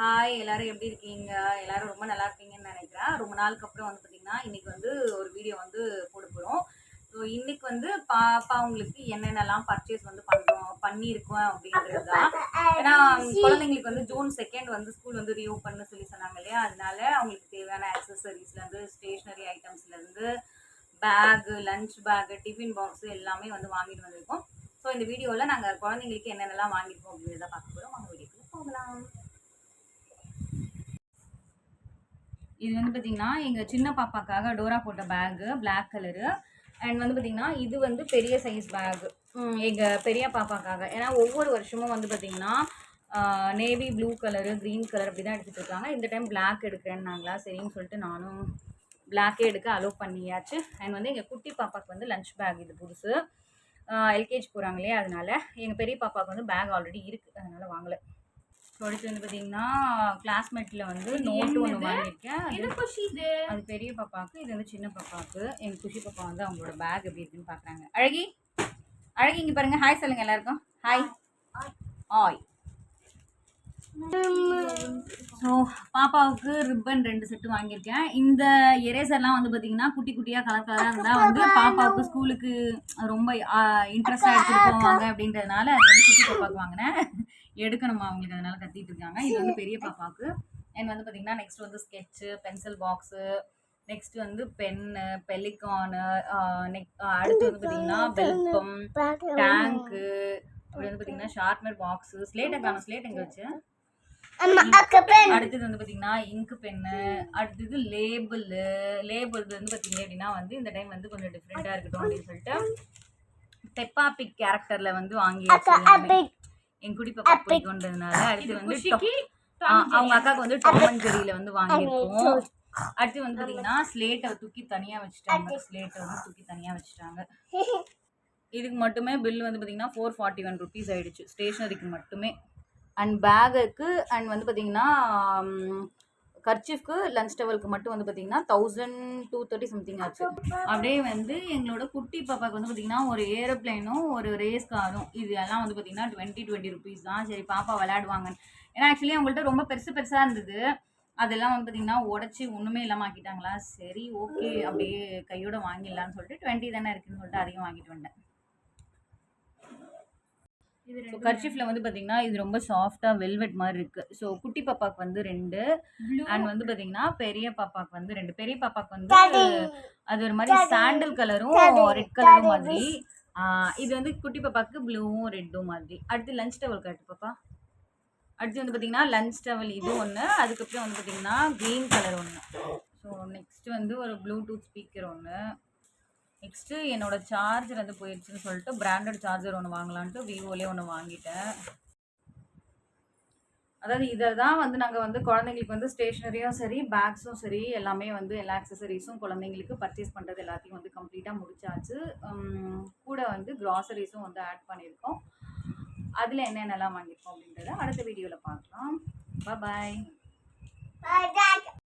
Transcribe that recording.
Hi எல்லாரும் எப்படி இருக்கீங்க? எல்லாரும் ரொம்ப நல்லா இருக்கீங்கன்னு நினைக்கிறேன். ரொம்ப நாளுக்கு அப்புறம் வந்து பார்த்தீங்கன்னா இன்னைக்கு வந்து ஒரு வீடியோ வந்து போட போகிறோம் ஸோ இன்னைக்கு வந்து பாப்பா உங்களுக்கு என்னென்னலாம் பர்ச்சேஸ் வந்து பண்ணுறோம் பண்ணியிருக்கோம் அப்படின்றது தான் ஏன்னா குழந்தைங்களுக்கு வந்து ஜூன் செகண்ட் வந்து ஸ்கூல் வந்து ரீஓப்பன் சொல்லி சொன்னாங்க இல்லையா? அதனால அவங்களுக்கு தேவையான ஆக்சசரிஸ்லேருந்து stationery ஐட்டம்ஸ்லேருந்து bag lunch bag tiffin box எல்லாமே வந்து வாங்கிட்டு வந்திருக்கோம். ஸோ இந்த வீடியோவில் நாங்கள் குழந்தைங்களுக்கு என்னென்னலாம் வாங்கியிருக்கோம் அப்படின்றத பார்க்க போகிறோம் வாங்க வீடியோக்குள்ள போகலாம். இது வந்து பார்த்தீங்கன்னா எங்கள் சின்ன பாப்பாக்காக டோரா போட்ட பேகு பிளாக் கலரு அண்ட் வந்து பார்த்திங்கன்னா இது வந்து பெரிய சைஸ் பேகு எங்கள் பெரிய பாப்பாக்காக. ஏன்னா ஒவ்வொரு வருஷமும் வந்து பார்த்தீங்கன்னா navy blue colour green colour அப்படி தான் எடுத்துகிட்டு இருக்காங்க. இந்த டைம் Black எடுக்கிறேன்னாங்களா? சரின்னு சொல்லிட்டு நானும் பிளாக்கே எடுக்க அலோவ் பண்ணியாச்சு. அண்ட் வந்து எங்கள் குட்டி பாப்பாவுக்கு வந்து லஞ்ச் பேக் இது புதுசு. எல்கேஜி போகிறாங்க இல்லையா? அதனால் எங்கள் பெரிய பாப்பாவுக்கு வந்து பேக் ஆல்ரெடி இருக்குது அதனால் வாங்கலை. ஸோ அடுத்து வந்து பார்த்தீங்கன்னா கிளாஸ்மேட்டில் வந்து நோட்டு ஒன்று வாங்கியிருக்கேன். அது குஷி இது? அது பெரிய பாப்பாவுக்கு இது வந்து சின்ன பாப்பாவுக்கு. எங்கள் குஷி பாப்பா வந்து அவங்களோட பேக் எப்படி இருக்குன்னு பார்க்குறாங்க அழகி? அழகி இங்கே பாருங்க. ஹாய் சொல்லுங்க எல்லாருக்கும். ஹாய் ஹாய் ஸோ பாப்பாவுக்கு ரிப்பன் ரெண்டு செட்டு வாங்கியிருக்கேன். இந்த எரேசர்லாம் வந்து பார்த்தீங்கன்னா குட்டி குட்டியாக கலர் கலராக இருந்தால் வந்து பாப்பாவுக்கு ஸ்கூலுக்கு ரொம்ப இன்ட்ரெஸ்டாக எடுத்துகிட்டு போவாங்க அப்படின்றதுனால அது வந்து குட்டி பாப்பாவுக்கு வாங்கினேன். எடுக்கணுமா அவங்களுக்கு? அதனால கத்திட்டு இருக்காங்க. இது வந்து பெரிய பாப்பாவுக்கு. அண்ட் வந்து பார்த்தீங்கன்னா நெக்ஸ்ட் வந்து ஸ்கெட்சு பென்சில் பாக்ஸு நெக்ஸ்ட் வந்து பென்னு பெலிகானு நெக் அடுத்து வந்து பார்த்தீங்கன்னா பெல்பம் டேங்க்கு அப்படி வந்து பார்த்தீங்கன்னா ஷார்ப்னர் பாக்ஸு ஸ்லேட்டை காணும்? ஸ்லேட் எங்கே வச்சு? அடுத்தது வந்து பார்த்தீங்கன்னா இங்கு பென்னு அடுத்தது லேபிள் லேபிள் வந்து பார்த்தீங்க அப்படின்னா வந்து இந்த டைம் வந்து கொஞ்சம் டிஃப்ரெண்ட்டாக இருக்கட்டும் அப்படின்னு சொல்லிட்டு பெப்பா பிக் கேரக்டரில் வந்து வாங்கி. என் குடி பாப்பா பிடிக்குன்றதுனால அடுத்து வந்து அவங்க அக்காவுக்கு வந்து டாம் அண்ட் ஜெரியில வந்து வாங்கியிருக்கோம். அடுத்து வந்து பாத்தீங்கன்னா ஸ்லேட்டை தூக்கி தனியா வச்சுட்டாங்க. ஸ்லேட்டை வந்து தூக்கி தனியா வச்சுட்டாங்க. இதுக்கு மட்டுமே பில் வந்து பாத்தீங்கன்னா ஃபோர் ஃபார்ட்டி ஒன் ருபீஸ் ஆயிடுச்சு. ஸ்டேஷனரிக்கு மட்டுமே. அண்ட் பேகுக்கு அண்ட் வந்து பாத்தீங்கன்னா கர்ச்சிஃப்க்கு லஞ்ச் டவலுக்கு மட்டும் வந்து பார்த்தீங்கன்னா தௌசண்ட் டூ தேர்ட்டி சம்திங் ஆச்சு. அப்படியே வந்து எங்களோட குட்டி பாப்பாவுக்கு வந்து பார்த்தீங்கன்னா ஒரு ஏரோப்ளைனும் ஒரு ரேஸ் காரும் இது எல்லாம் வந்து பார்த்தீங்கன்னா டுவெண்ட்டி டுவெண்ட்டி ருபீஸ் தான். சரி பாப்பா விளையாடுவாங்க ஏன்னா ஆக்சுவலி அவங்கள்ட்ட ரொம்ப பெருசு பெருசாக இருந்தது. அதெல்லாம் வந்து பார்த்தீங்கன்னா உடச்சி ஒன்றுமே இல்லாமல் ஆக்கிட்டாங்களா? சரி ஓகே அப்படியே கையோட வாங்கிடலாம்னு சொல்லிட்டு டுவெண்ட்டி தானே இருக்குன்னு சொல்லிட்டு அதையும் வாங்கிட்டு வந்தேன். ஸோ கர்ச்சிஃபில் வந்து பார்த்தீங்கன்னா இது ரொம்ப சாஃப்டாக வெல்வெட் மாதிரி இருக்குது ஸோ குட்டி பாப்பாக்கு வந்து ரெண்டு அண்ட் வந்து பார்த்தீங்கன்னா பெரிய பாப்பாக்கு வந்து ரெண்டு. பெரிய பாப்பாக்கு வந்து அது ஒரு மாதிரி சாண்டில் கலரும் ரெட் கலரும் மாதிரி. இது வந்து குட்டி பாப்பாக்கு ப்ளூவும் ரெட்டும் மாதிரி. அடுத்து லஞ்ச் டவல் காட்டு பாப்பா. அடுத்து வந்து பார்த்தீங்கன்னா லஞ்ச் டவல் இது ஒன்று அதுக்கப்புறம் வந்து பார்த்தீங்கன்னா க்ரீன் கலர் ஒன்று ஸோ நெக்ஸ்ட் வந்து ஒரு ப்ளூடூத் ஸ்பீக்கர் ஒன்று நெக்ஸ்ட்டு என்னோடய சார்ஜர் வந்து போயிடுச்சுன்னு சொல்லிட்டு பிராண்டட் சார்ஜர் ஒன்று வாங்கலான்ட்டு விவோலே ஒன்று வாங்கிட்டேன். அதாவது இதை தான் வந்து நாங்கள் வந்து குழந்தைங்களுக்கு வந்து ஸ்டேஷ்னரியும் சரி பேக்ஸும் சரி எல்லாமே வந்து எல்லா அக்சசரிஸும் குழந்தைங்களுக்கு பர்ச்சேஸ் பண்ணுறது எல்லாத்தையும் வந்து கம்ப்ளீட்டாக முடிச்சாச்சு. கூட வந்து க்ராசரிஸும் வந்து ஆட் பண்ணியிருக்கோம். அதில் என்னென்னலாம் வாங்கியிருக்கோம் அப்படின்றத அடுத்த வீடியோவில் பார்க்கலாம். பாய்